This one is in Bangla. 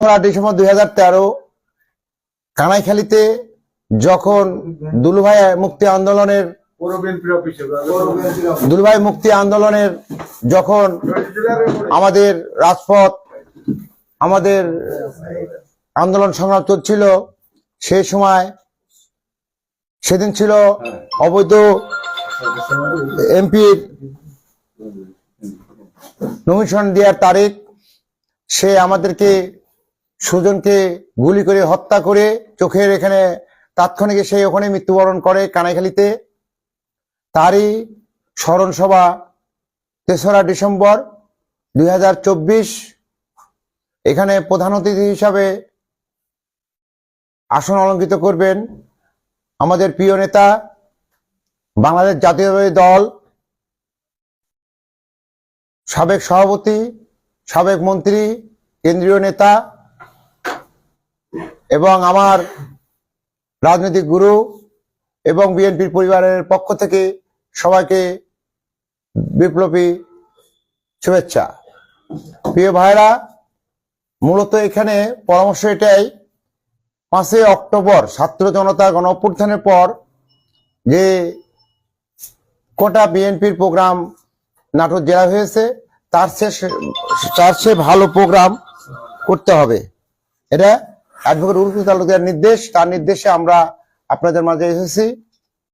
তেসরা ডিসেম্বর দুই হাজার তেরো, কানাইখালীতে যখন দুলুভাই মুক্তি আন্দোলনের দুলুভাই মুক্তি আন্দোলনের যখন আমাদের রাজপথ, আমাদের আন্দোলন সংগ্রাম চলছিল সেই সময় সেদিন ছিল অবৈধ এমপির নমিশন দেওয়ার তারিখ। সে আমাদেরকে সুজনকে গুলি করে হত্যা করে চোখের এখানে তাৎক্ষণিক সেই ওখানে মৃত্যুবরণ করে কানাইখালিতে। তারই স্মরণ সভা তেসরা ডিসেম্বর দু হাজার চব্বিশ। এখানে প্রধান অতিথি হিসাবে আসন অলঙ্কিত করবেন আমাদের প্রিয় নেতা, বাংলাদেশ জাতীয়তাবাদী দল, সাবেক সভাপতি, সাবেক মন্ত্রী, কেন্দ্রীয় নেতা এবং আমার রাজনৈতিক গুরু এবং বিএনপির পরিবারের পক্ষ থেকে সবাইকে বিপ্লবী শুভেচ্ছা। প্রিয় ভাইরা মূলত এখানে পরামর্শ এটাই, পাঁচই অক্টোবর ছাত্র জনতা গণ অভ্যুত্থানের পর যে কোটা বিএনপির প্রোগ্রাম নাটোর জেলা হয়েছে, তার শেষ তার চেয়ে ভালো প্রোগ্রাম করতে হবে। এটা অ্যাডভোকেট উরফুল তালুকদার নির্দেশ। তার নির্দেশে আমরা আপনাদের মাঝে এসেছি।